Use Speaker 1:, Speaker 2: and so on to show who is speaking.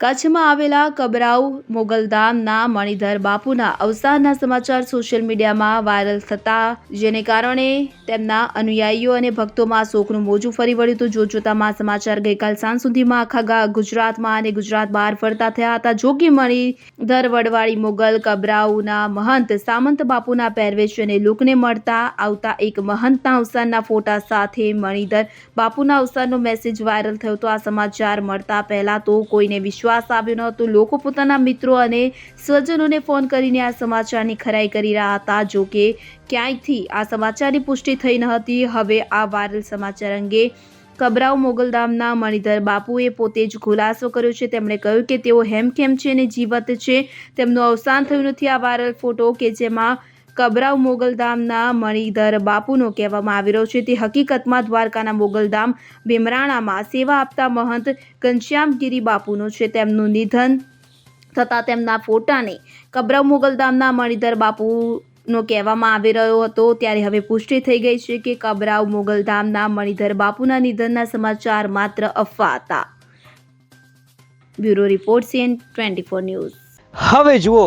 Speaker 1: કચ્છમાં આવેલા કબરાઉ મોગલધામના મણિધર બાપુના અવસાનના સમાચાર સોશિયલ મીડિયામાં વાયરલ થતા, જેને કારણે તેમના અનુયાયીઓ અને ભક્તોમાં શોકનું મોજું ફરી વળ્યું હતું. જોતજોતામાં સમાચાર ગઈકાલ સાંજ સુધીમાં આખા ગુજરાતમાં અને ગુજરાત બહાર ફરતા થયા હતા. જોગી મણિધર વડવાળી મોગલ કબરાઉના મહંત સામંત બાપુના પહેરવેશ અને લુકને મળતા આવતા એક મહંતના અવસાનના ફોટા સાથે મણિધર બાપુના અવસાનનો મેસેજ વાયરલ થયો. હતો આ સમાચાર મળતા પહેલા તો કોઈને વિશ્વાસ આવ્યો ન હતો. લોકો પોતાના મિત્રો અને સ્વજનોને ફોન કરીને આ સમાચારની ખરાઈ કરી રહ્યા હતા. જો કે ક્યાંયથી આ સમાચારની પુષ્ટિ થઈ ન હતી, હવે આ વાયરલ સમાચાર અંગે કબરાઉ મોગલધામના મણિધર બાપુએ પોતે જ ખુલાસો કર્યો છે. તેમણે કહ્યું કે તેઓ હેમખેમ છે અને જીવત છે. તેમનું અવસાન થયું નથી. આ વાયરલ ફોટો કે જેમાં કબરાઉ મોગલધામના મણિધર બાપુનો કહેવામાં આવી રહ્યો છે. તે હકીકતમાં દ્વારકાના મોગલધામ ભીમરાણામાં સેવા આપતા મહંત ઘનશ્યામગીરી બાપુનો છે. તેમનું નિધન થતાં તેમના ફોટાને કબરાવ મોગલધામના મણિધર બાપુનો કહેવામાં આવી રહ્યો હતો. ત્યારે હવે પુષ્ટિ થઈ ગઈ છે કે કબરાવ મોગલધામના મણિધર બાપુના નિધનના સમાચાર માત્ર અફવા હતા bureau report CN twenty four news.
Speaker 2: હવે જુઓ